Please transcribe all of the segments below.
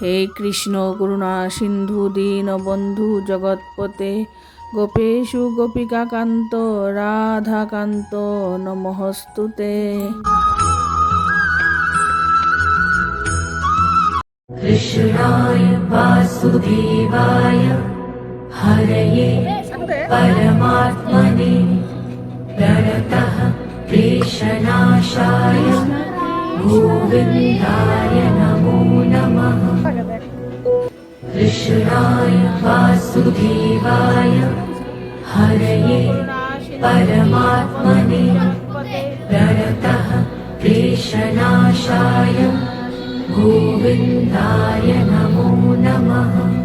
হে কৃষ্ণ করুণা সিন্ধু দীন বন্ধু জগৎপতে গোপেশু গোপিকাকান্ত রাধাকান্ত নমস্তুতে कृष्णाय वासुदेवाय हरये परमात्मने प्रणतः क्लेशनाशाय गोविन्दाय नमो नमः। कृष्णाय वासुदेवाय। हरये परमात्मने। प्रणतः क्लेशनाशाय। गोविन्दाय नमो नमः।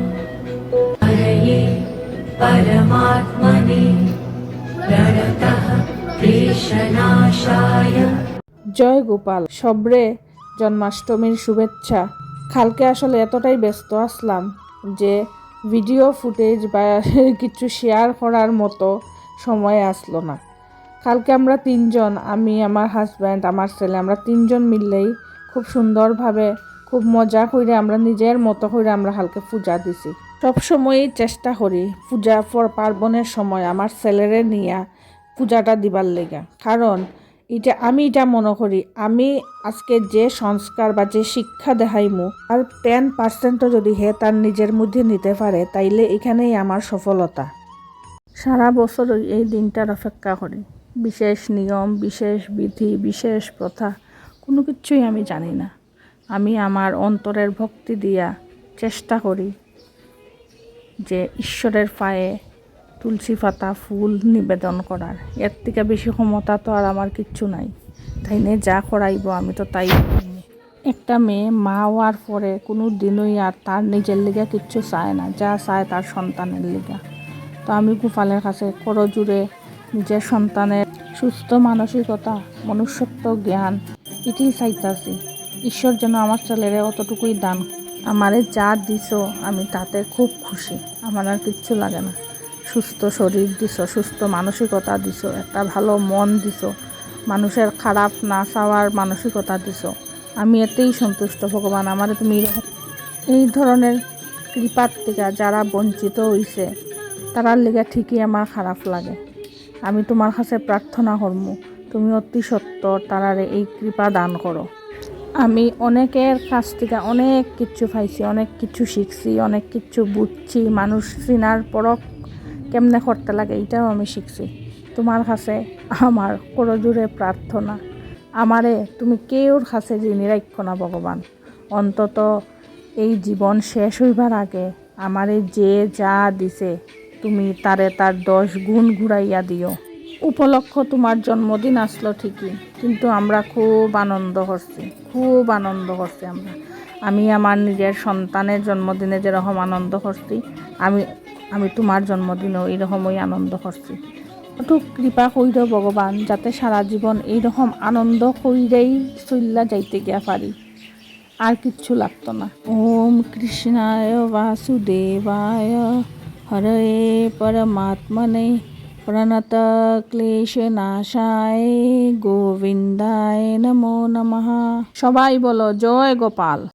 हरये परमात्मने। प्रणतः क्लेशनाशाय জয় গোপাল, সবরে জন্মাষ্টমীর শুভেচ্ছা। কালকে আসলে এতটাই ব্যস্ত আসলাম যে ভিডিও ফুটেজ বা কিছু শেয়ার করার মতো সময় আসলো না। কালকে আমরা তিনজন, আমি, আমার হাজব্যান্ড আমার ছেলে, আমরা তিনজন মিললেই খুব সুন্দরভাবে, খুব মজা করে আমরা নিজের মতো করে আমরা হালকে পূজা দিছি। সবসময়ই চেষ্টা করি পূজা পর পার্বণের সময় আমার ছেলেরে নিয়ে পূজাটা দিবার লেগা। কারণ এটা, আমি এটা মনে করি, আমি আজকে যে সংস্কার বা যে শিক্ষা দেখাইমু আর টেন পার্সেন্টও যদি হে তার নিজের মধ্যে নিতে পারে, তাইলে এখানেই আমার সফলতা। সারা বছর এই দিনটার অপেক্ষা করি। বিশেষ নিয়ম, বিশেষ বিধি, বিশেষ প্রথা, কোনো কিছুই আমি জানি না। আমি আমার অন্তরের ভক্তি দিয়া চেষ্টা করি যে ঈশ্বরের পায়ে তুলসী পাতা, ফুল নিবেদন করার। এর থেকে বেশি ক্ষমতা তো আর আমার কিচ্ছু নাই। তাই নিয়ে যা করাইব আমি তো তাই একটা মেয়ে মা হওয়ার পরে কোনো দিনই আর তার নিজের লিগা কিচ্ছু চায় না, যা চায় তার সন্তানের লিগা। তো আমি গোপালের কাছে করজুড়ে নিজের সন্তানের সুস্থ মানসিকতা, মনুষ্যত্ব, জ্ঞান এটি চাইতাছি। ঈশ্বর যেন আমার ছেলেরে অতটুকুই দান। আমারে যা দিছ আমি তাতে খুব খুশি। আমার আর কিচ্ছু লাগে না। সুস্থ শরীর দিছ, সুস্থ মানসিকতা দিছ একটা ভালো মন দিছ, মানুষের খারাপ না চাওয়ার মানসিকতা দিছ। আমি এতেই সন্তুষ্ট ভগবান আমার তুমি এই ধরনের কৃপার থেকে যারা বঞ্চিত হইছে, তারার লেগে ঠিকই আমার খারাপ লাগে। আমি তোমার কাছে প্রার্থনা করমু, তুমি অতি সত্য তারারে এই কৃপা দান করো। আমি অনেকের কাছ থেকে অনেক কিছু পাইছি, অনেক কিছু শিখছি, অনেক কিছু বুঝছি, মানুষ চিনার পরক কেমনে করতে লাগে এটাও আমি শিখছি। তোমার কাছে আমার করজুড়ে প্রার্থনা। আমারে তুমি কেউর কাছে যিনি রাখো না ভগবান। অন্তত এই জীবন শেষ হইবার আগে আমারে যে যা দিছে, তুমি তারে তার দশ গুণ ঘুরাইয়া দিও। উপলক্ষ তোমার জন্মদিন আসলো ঠিকই, কিন্তু আমরা খুব আনন্দ করছি, খুব আনন্দ করছি আমরা। আমি আমার নিজের সন্তানের জন্মদিনে যেরকম আনন্দ করছি, আমি আমি তোমার জন্মদিনেও এইরকমই আনন্দ করছি। একটু কৃপা কইর ভগবান, যাতে সারা জীবন এইরকম আনন্দ কইরেই চল্লা যাইতে গিয়া পারি। আর কিচ্ছু লাগতো না। ওম কৃষ্ণায় বাসুদেবায় হরে পরমাত্মনে প্রণত ক্লেশনাশায় গোবিন্দায় নমো নমঃ। সবাই বলো, জয় গোপাল।